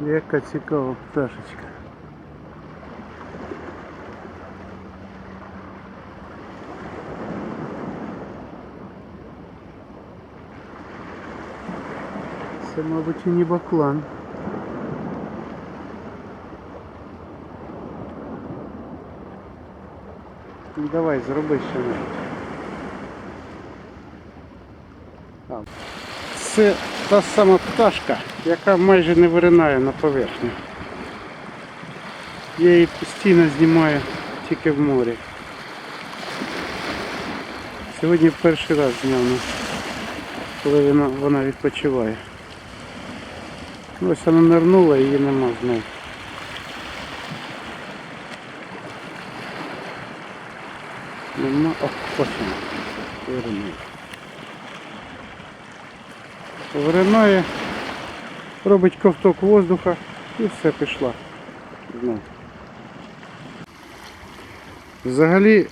Яка цікава пташечка. Це, мабуть, і не баклан. Ну давай, зроби ще небудь. Це та сама пташка, яка майже не виринає на поверхню. Я її постійно знімаю тільки в морі. Сьогодні перший раз зняв, ну, коли вона, вона відпочиває. Ось вона нирнула, її нема знову. Нема. О, ось. Виринає. Виринає, робить ковток воздуха і все пішла. Знову. Взагалі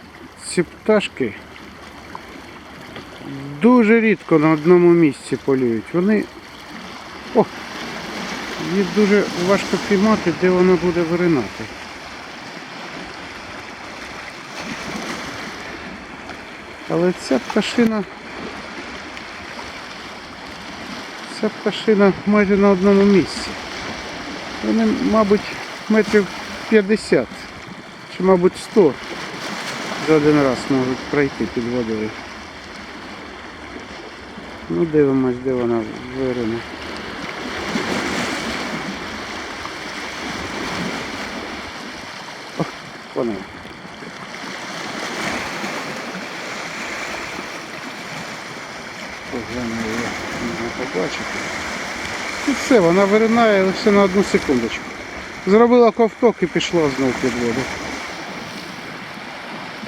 ці пташки дуже рідко на одному місці полюють. Вони. О! Їх дуже важко піймати, де вона буде виринати. Але ця пташина Ця пташина майже на одному місці. Вони, мабуть, метрів 50 чи, мабуть, 100 за один раз можуть пройти під водою. Ну, дивимось, де вона вирине. О, вона. Поглянемо, можна побачити. І все, вона виринає лише на одну секундочку. Зробила ковток і пішла знову під воду.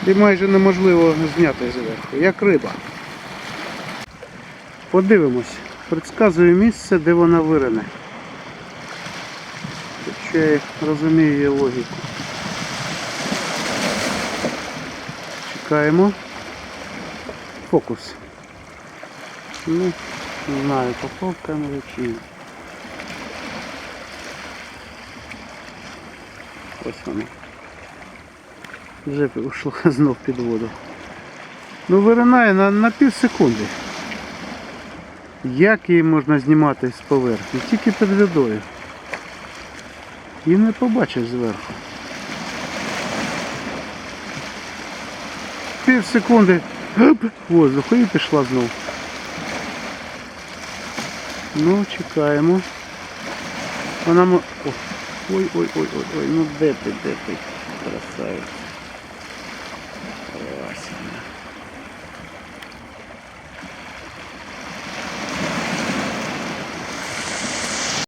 І майже неможливо зняти зверху, як риба. Подивимось. Предсказую місце, де вона вирине. Якщо я розумію її логіку. Чекаємо. Фокус. Ну, не знаю, попав в камеру чи. Ось воно. Вже ушло знов під воду. Ну виринає на, на пів секунди. Як її можна знімати з поверхні? Тільки під водою. Її не побачиш зверху. Пів секунди. Воздуху і пішла знов. Ну, чекаємо. Вона мо... Ой, ой, ой, ой, ой, ну де ти, де ти, красавець.